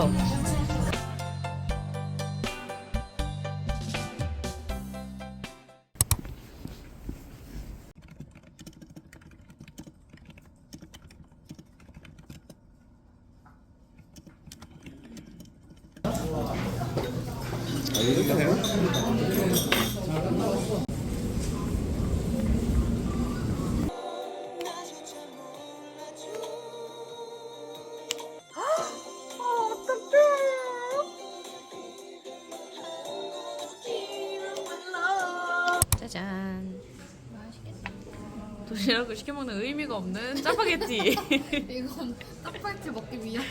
그쵸? 짜잔. 도시락을 시켜 먹는 의미가 없는 짜파게티. 이건 딱팔티 먹기 위한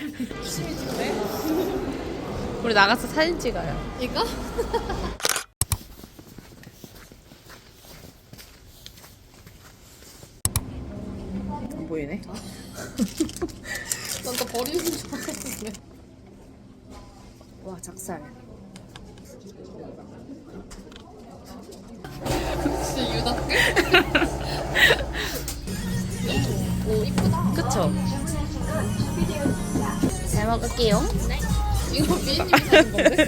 우리 나가서 사진 찍어요. 이거? 안 보이네. 난또 버리는 줄 알았는데 와 작살. 먹을게요. 이거 미인님이 사준 건데?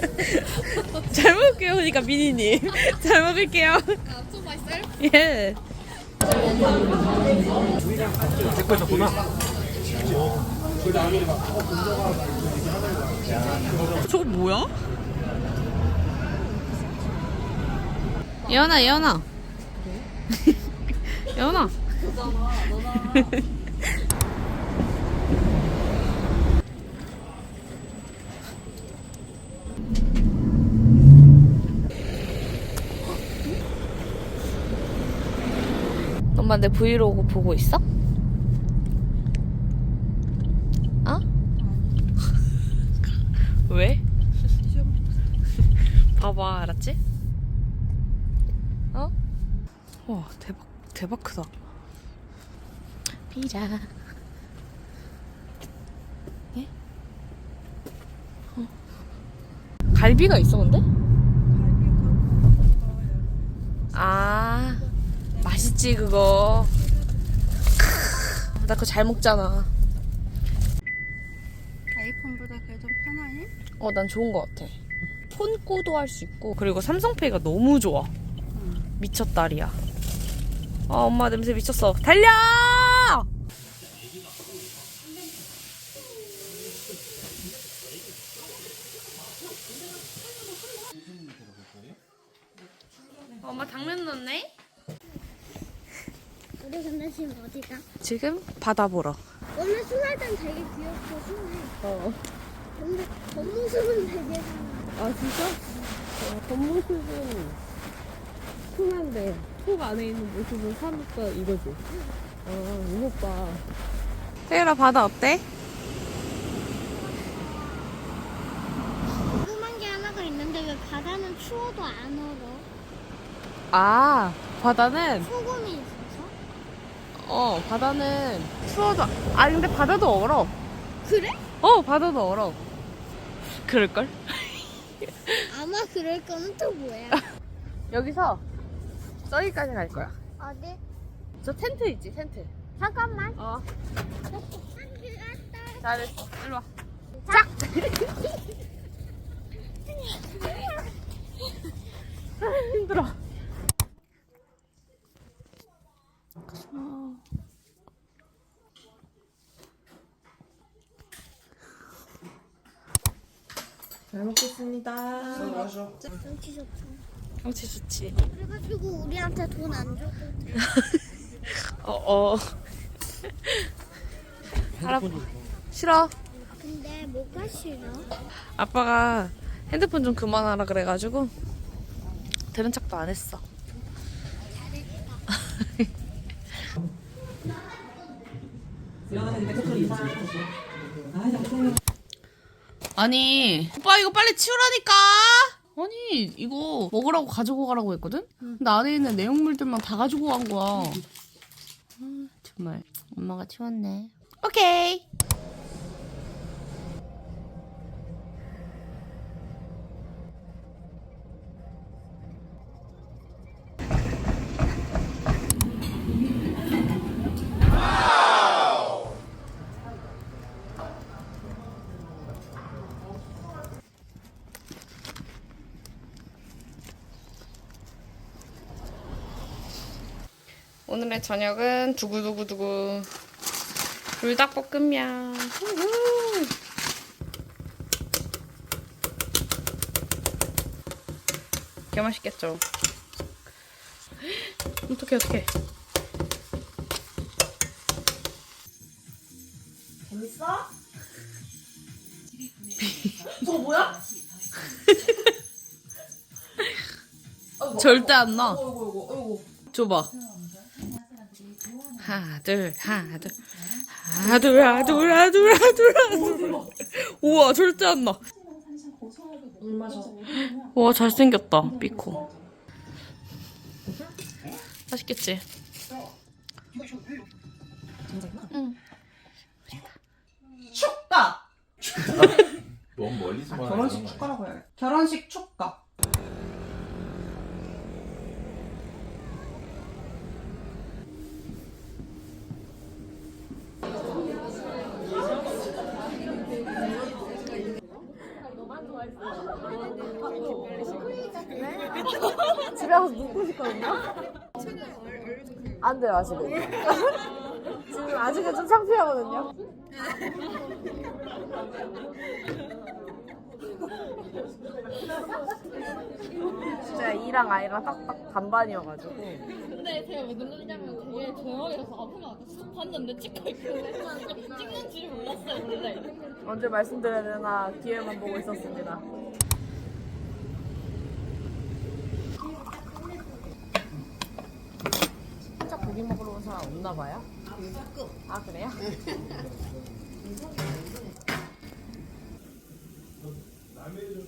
잘 먹을게요. 그러니까 미니님. 잘 먹을게요. 아, to myself? 예. 찍고 있었구나. 저거 뭐야? 예원아, 예원아. 예원아. 엄마 내 브이로그 보고 있어? 어? 왜? 봐봐, 알았지? 어? 와, 대박, 대박 크다. 피자. 예? 어. 갈비가 있어, 근데? 아, 맛있지, 그거. 크, 나 그거 잘 먹잖아. 아이폰보다 그래도 편하니? 어, 난 좋은 것 같아. 폰코도 할 수 있고. 그리고 삼성페이가 너무 좋아. 미쳤다리야. 아, 엄마 냄새 미쳤어. 달려! 엄마 당면 넣네? 우리 근데 지금 어디가? 지금 바다 보러. 오늘 수날단 되게 귀엽고 순해. 어. 근데 겉모습은 되게 아, 진짜? 어, 겉모습은 순한데, 속 안에 있는 모습은 사니까 이거지. 아, 이 오빠. 태율아, 바다 어때? 궁금한 게 하나가 있는데 왜 바다는 추워도 안 얼어? 아, 바다는, 소금이 있어서? 어, 바다는 추워도, 아, 근데 바다도 얼어. 그래? 어, 바다도 얼어. 그럴걸? 아마 그럴 거는 또 뭐야? 여기서 저기까지 갈 거야. 어디? 저 텐트 있지, 텐트. 잠깐만. 어, 아, 잘했어. 일로 와. 짝! 힘들어. 잘 먹겠습니다. 정치 좋다. 경치 좋지. 그래가지고 우리한테 돈안 줬거든. 어, 어. 할아, 싫어. 근데 뭐가 싫어? 아빠가 핸드폰 좀 그만하라 그래가지고 들은 척도 안 했어. 아 니 오빠 이거 빨리 치우라니까. 아니 이거 먹으라고 가지고 가라고 했거든. 근데 안에 있는 내용물들만 다 가지고 간 거야. 아, 정말 엄마가 치웠네. 오케이. 오늘의 저녁은 두구두구두구 불닭볶음면. 우후. 개 맛있겠죠? 어떡해 어떡해 재밌어? 저거 뭐야? 절대 안 나. 어이구 어이구 어이구 줘봐. 하나 둘 하나 둘 하나 둘 하나 둘 하나 둘 하나 둘 하나 둘 우와 절대 안 나. 와 잘생겼다 삐코. 맛있겠지? 축가 너무 멀리서 말하는 결혼식 거야. 축가라고 해야 돼 결혼식 축가 집에 가서 눕고 싶거든요. 안 돼요 아직은. 지금 아직은 좀 창피하거든요. 진짜 이랑 아이랑 딱딱 반반이어가지고 근데 제가 왜 놀랐냐면 되게 조용해서 아무나 안쑥 봤는데 찍고 있길래 찍는 줄 몰랐어요 원래. 언제 말씀드려야 되나 기회만 보고 있었습니다. 고기 먹으러 온 사람 없나 봐요? 조금. 아 그래요? 남의 좀